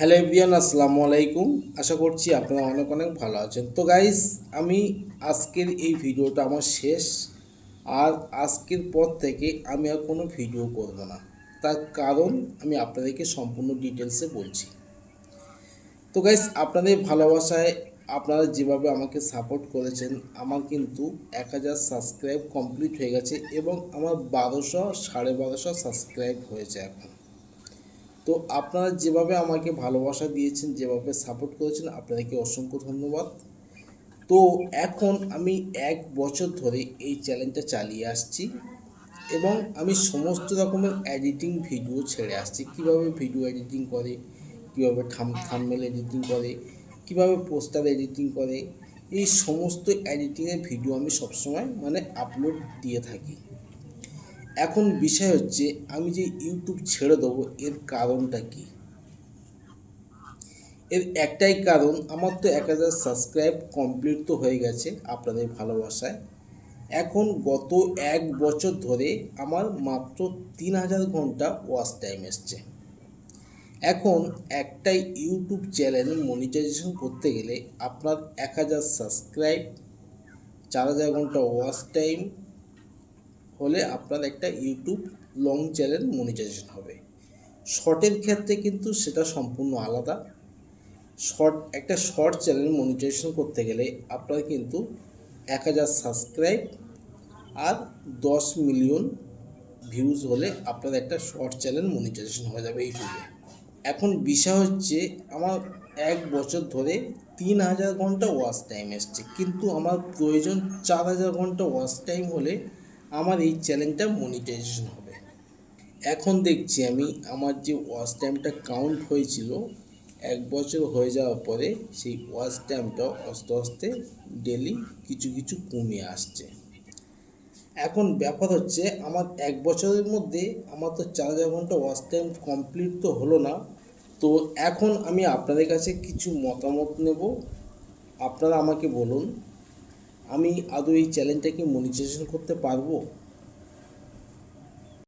Hello everyone আসসালামু আলাইকুম। আশা করছি আপনারা অনেক অনেক ভালো আছেন। তো গাইস আমি আজকের এই ভিডিওটা আমার শেষ। আর আজকের পর থেকে আমি আর কোনো ভিডিও করব না। তার কারণ আমি আপনাদেরকে সম্পূর্ণ ডিটেলসে বলছি। তো গাইস আপনাদের ভালোবাসায় আপনারা যেভাবে আমাকে সাপোর্ট করেছেন, আমার কিন্তু এক হাজার সাবস্ক্রাইব কমপ্লিট হয়ে গেছে এবং আমার বারোশো সাড়ে বারোশো সাবস্ক্রাইব হয়েছে এখন। তো আপনারা যেভাবে আমাকে ভালোবাসা দিয়েছেন, যেভাবে সাপোর্ট করেছেন, আপনাদেরকে অসংখ্য ধন্যবাদ। তো এখন আমি এক বছর ধরে এই চ্যানেলটা চালিয়ে আসছি এবং আমি সমস্ত রকমের এডিটিং ভিডিও ছেড়ে আসছি। কীভাবে ভিডিও এডিটিং করে, কীভাবে থাম থাম্বনেল এডিটিং করে, কীভাবে পোস্টার এডিটিং করে, এই সমস্ত এডিটিংয়ের ভিডিও আমি সবসময় মানে আপলোড দিয়ে থাকি। এখন বিষয় হচ্ছে আমি যে ইউটিউব ছেড়ে দেবো, এর কারণটা কি? এর একটাই কারণ, আমার তো এক হাজার সাবস্ক্রাইব কমপ্লিট তো হয়ে গেছে আপনাদের ভালোবাসায়। এখন গত এক বছর ধরে আমার মাত্র তিন হাজার ঘণ্টা ওয়াচ টাইম এসছে। এখন একটাই ইউটিউব চ্যানেল মনিটাইজেশন করতে গেলে আপনার এক হাজার সাবস্ক্রাইব চার হাজার ঘণ্টা ওয়াচ টাইম হলে আপনার একটা ইউটিউব লং চ্যানেল মনিটাইজেশন হবে। শর্টের ক্ষেত্রে কিন্তু সেটা সম্পূর্ণ আলাদা। শর্ট একটা শর্ট চ্যানেল মনিটাইজেশন করতে গেলে আপনার কিন্তু এক হাজার সাবস্ক্রাইব আর দশ মিলিয়ন ভিউজ হলে আপনার একটা শর্ট চ্যানেল মনিটাইজেশন হয়ে যাবে ইউটিউবে এখন বিষয় হচ্ছে, আমার এক বছর ধরে তিন হাজার ঘণ্টা ওয়াচ টাইম এসছে। কিন্তু আমার প্রয়োজন চার হাজার ঘণ্টা ওয়াচ টাইম হলে আমার এই চ্যানেলটা মনিটাইজেশন হবে। এখন দেখছি আমি, আমার যে ওয়াচ টাইমটা কাউন্ট হয়েছিল, এক বছর হয়ে যাওয়ার পরে সেই ওয়াচ টাইমটা আস্তে আস্তে ডেলি কিছু কিছু কমে আসছে। এখন ব্যাপার হচ্ছে, আমার এক বছরের মধ্যে আমার তো চার হাজার ঘণ্টা ওয়াচ টাইম কমপ্লিট তো হলো না। তো এখন আমি আপনাদের কাছে কিছু মতামত নেব। আপনারা আমাকে বলুন আমি আদৌ এই চ্যালেঞ্জটাকে মনিটাইজেশন করতে পারব?